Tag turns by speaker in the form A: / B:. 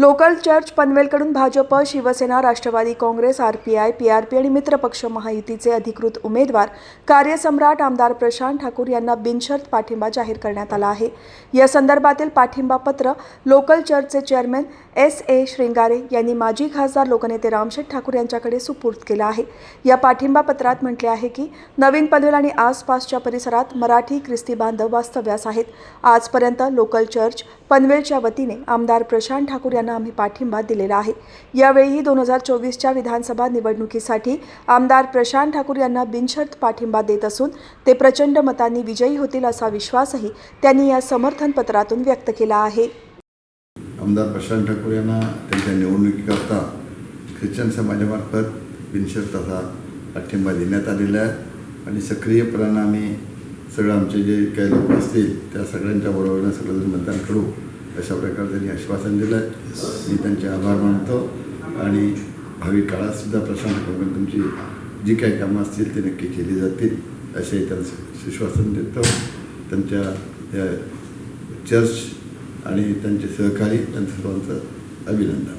A: Local church पनवेलकडून Bhajap Shiv Sena Rashtrawadi Congress R P I P R P आणि मित्रपक्ष महायुतीचे अधिकृत उमेदवार कार्यसम्राट आमदार प्रशांत ठाकूर यांना बिनशर्त पाठिंबा जाहीर करण्यात आला आहे. या संदर्भातील पाठिंबा पत्र लोकल चर्चचे चेअरमॅन एस ए श्रृंगारे यांनी माजी खासदार लोकनेते रामशेठ ठाकूर यांच्याकडे सुपूर्द केला आहे. या पाठिंबा पत्रात म्हटले आहे की नवीन पनवेल आणि आसपासच्या परिसरात मराठी ख्रिस्ती बांधव वास्तव्यास आहेत. आजपर्यंत लोकल चर्च पनवेलच्या वतीने आमदार प्रशांत ठाकूर यांना आम्ही पाठिंबा दिलेला आहे. यावेळीही दोन हजार चोवीसच्या विधानसभा निवडणुकीसाठी आमदार प्रशांत ठाकूर यांना बिनशर्त पाठिंबा देत असून ते प्रचंड मतांनी विजयी होतील असा विश्वासही त्यांनी या समर्थन पत्रातून व्यक्त केला आहे.
B: आमदार प्रशांत ठाकूर यांना त्यांच्या निवडणुकीकरता ख्रिश्चन समाजामार्फत बिनशर्त असा पाठिंबा देण्यात आलेला आहे. आणि सक्रियपणानं आम्ही सगळं आमचे जे काही लोक असतील त्या सगळ्यांच्या बरोबरीनं सगळंजण मतदान करू. अशा प्रकारे त्यांनी आश्वासन दिलं. आहे मी त्यांचे आभार मानतो. आणि भावी काळातसुद्धा प्रशांत ठाकूर तुमची जी काही कामं असतील ती नक्की केली जातील असे त्यांचं विश्वासन देतो. त्यांच्या या चर्च आणि त्यांचे सहकारी त्यांचं सर्वांचं अभिनंदन.